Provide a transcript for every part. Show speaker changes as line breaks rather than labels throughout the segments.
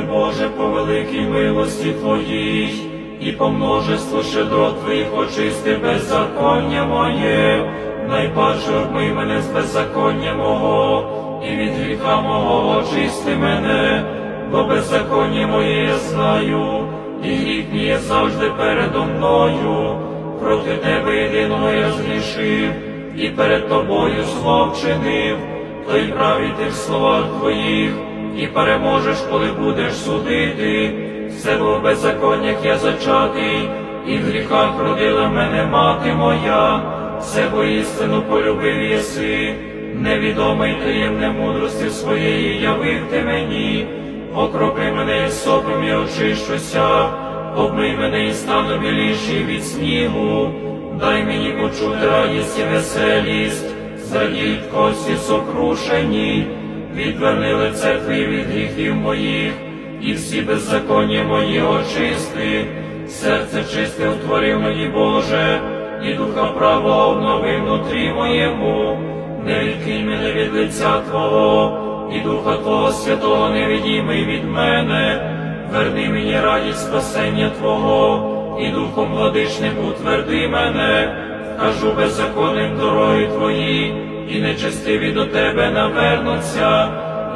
Боже, по великій милості Твоїй, і по множеству щедрот Твоїх очисти беззаконня моє, найпаче обмий мене з беззаконня мого, і від гріха мого очисти мене, бо беззаконня моє я знаю, і гріх мій є завжди передо мною, проти Тебе єдиного я згрішив, і перед Тобою зло вчинив, то й праві ти в словах Твоїх, і переможеш, коли будеш судити, все в беззаконнях я зачатий, і в гріхах родила мене мати моя, все бо істину полюбив єси, невідомий таємне мудрості своєї явив ти мені, окропи мене і сопом я очищуся, обмий мене і стану біліший від снігу, дай мені почути радість і веселість, зрадіть кості сокрушені, відверни лице Твоє від гріхів моїх, і всі беззаконня мої очисти, серце чисте утворив мені, Боже, і духа правого обнови внутрі моєму, не відкинь мене від лиця Твого, і Духа Твого Святого не відійми від мене, верни мені радість спасення Твого, і духом владичним утверди мене, кажу беззаконним дороги Твої, і нечестиві до Тебе навернуться,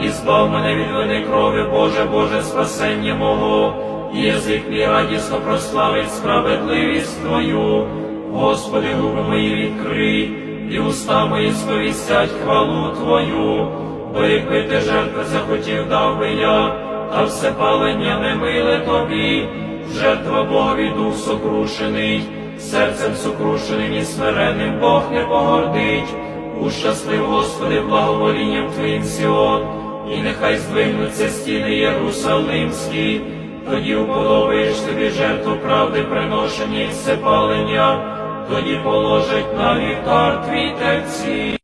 і збав мене від вини крові, Боже, Боже, спасення мого, язик мій радісно прославить справедливість Твою, Господи, губи мої відкрий, і уста мої сповістять хвалу Твою, бо якби ти жертви захотів, дав би я, та все палення не миле тобі, жертва Богові дух сокрушений, серцем сокрушеним і смиренним Бог не погордить. Ущаслив, Господи, благоволінням Твоїм Сіон, і нехай здвигнуться стіни Єрусалимські, тоді уподобаєш тобі жертву правди, приношення і всепалення, тоді положить на вітар твій терці.